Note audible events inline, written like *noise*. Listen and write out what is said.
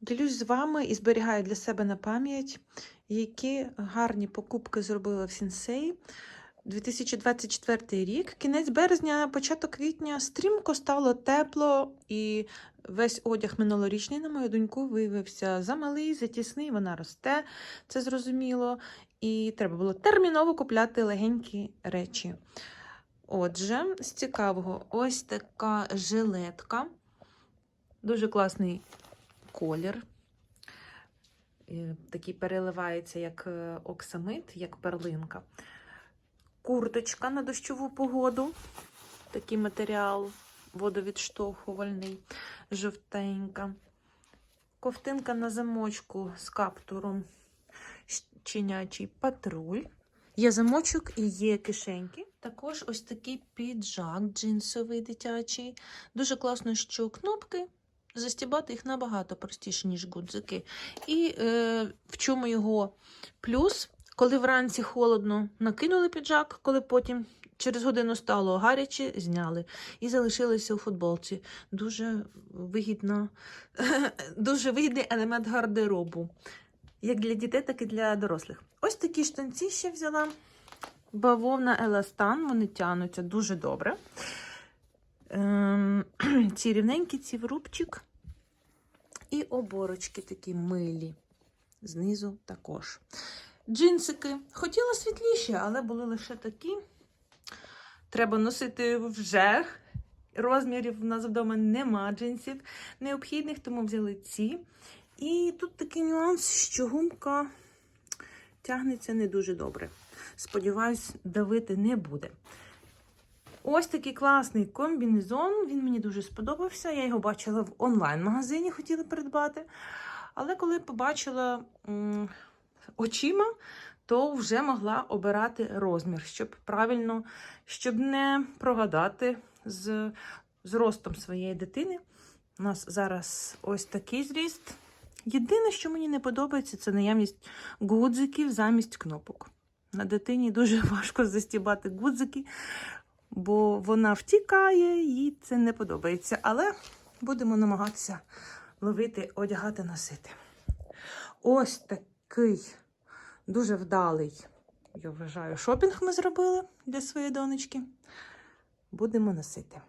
Ділюсь з вами і зберігаю для себе на пам'ять, які гарні покупки зробила в Сінсей. 2024 рік, кінець березня, початок квітня, стрімко стало тепло, і весь одяг минулорічний на мою доньку виявився замалий, затісний, вона росте, це зрозуміло. І треба було терміново купляти легенькі речі. Отже, з цікавого, ось така жилетка. Дуже класний колір. Такий переливається як е, оксамит, як перлинка. Курточка на дощову погоду. Такий матеріал водовідштовхувальний, жовтенька. Ковтинка на замочку з каптуром. Чинячий патруль. Є замочок і є кишеньки. Також ось такий піджак джинсовий дитячий. Дуже класно, що кнопки. Застібати їх набагато простіше, ніж гудзики. І е, в чому його плюс? Коли вранці холодно, накинули піджак, коли потім через годину стало гаряче, зняли і залишилися у футболці. Дуже вигідно, *laughs* дуже вигідний елемент гардеробу. Як для дітей, так і для дорослих. Ось такі штанці ще взяла. Бавовна Еластан, вони тянуться дуже добре. Ці рівненькі, ці врубчик. І оборочки такі милі. Знизу також. Джинсики. Хотіла світліші, але були лише такі. Треба носити вже. Розмірів в нас вдома нема джинсів необхідних, тому взяли ці. І тут такий нюанс, що гумка тягнеться не дуже добре. Сподіваюсь, давити не буде. Ось такий класний комбінезон. Він мені дуже сподобався. Я його бачила в онлайн-магазині, хотіла придбати. Але коли побачила очима, то вже могла обирати розмір, щоб правильно, щоб не прогадати з зростом своєї дитини. У нас зараз ось такий зріст. Єдине, що мені не подобається, це наявність гудзиків замість кнопок. На дитині дуже *laughs* важко застібати гудзики, бо вона втікає, їй це не подобається. Але будемо намагатися ловити, одягати, носити. Ось такий дуже вдалий, я вважаю, шопінг ми зробили для своєї донечки. Будемо носити.